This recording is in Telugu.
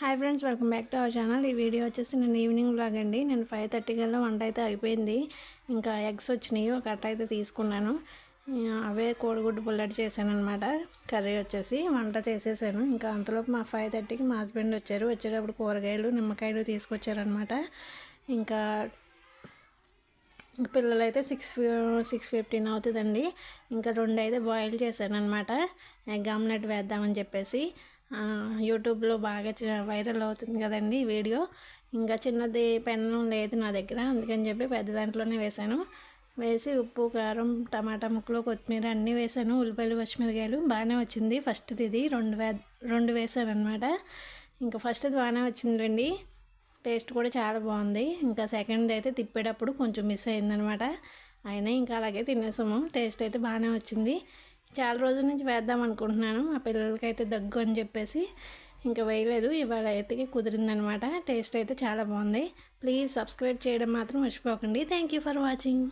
Hi friends welcome back to our channel. ఈ వీడియో వచ్చేసి నేను ఈవినింగ్ బ్లాగ్ అండి. నేను ఫైవ్ థర్టీ కల్లా వంట అయితే అయిపోయింది. ఇంకా ఎగ్స్ వచ్చినాయి ఒక అట్ట అయితే తీసుకున్నాను. అవే కోడిగుడ్డు బుల్లెట్ చేశాను అనమాట కర్రీ వచ్చేసి వంట చేసేసాను. ఇంకా అంతలోపు మా ఫైవ్ థర్టీకి మా హస్బెండ్ వచ్చారు. వచ్చేటప్పుడు కూరగాయలు నిమ్మకాయలు తీసుకొచ్చారనమాట ఇంకా పిల్లలు అయితే సిక్స్ సిక్స్ ఫిఫ్టీన్ అవుతుందండి. ఇంకా రెండు అయితే బాయిల్ చేశాను అనమాట ఎగ్ ఆమ్లెట్ వేద్దామని చెప్పేసి. యూట్యూబ్లో బాగా చ- వైరల్ అవుతుంది కదండి వీడియో. ఇంకా చిన్నది పెన్ను లేదు నా దగ్గర అందుకని చెప్పి పెద్ద దాంట్లోనే వేశాను. వేసి ఉప్పు కారం టమాటా ముక్కలు కొత్తిమీర అన్నీ వేసాను ఉల్లిపాయలు పచ్చిమిరకాయలు బాగానే వచ్చింది. ఫస్ట్ది ఇది రెండు వే రెండు వేసాను అనమాట ఇంకా ఫస్ట్ది బాగానే వచ్చిందండి. టేస్ట్ కూడా చాలా బాగుంది. ఇంకా సెకండ్ది అయితే తిప్పేటప్పుడు కొంచెం మిస్ అయిందనమాట అయినా ఇంకా అలాగే తినేసాము. టేస్ట్ అయితే బాగానే వచ్చింది. చాలా రోజుల నుంచి వేద్దాం అనుకుంటున్నాను. మా పిల్లలకైతే దగ్గు అని చెప్పేసి ఇంకా వేయలేదు. ఇవాళ అయితే కుదిరిందనమాట. టేస్ట్ అయితే చాలా బాగుంది. ప్లీజ్ సబ్స్క్రైబ్ చేయడం మాత్రం మర్చిపోకండి. Thank you for watching.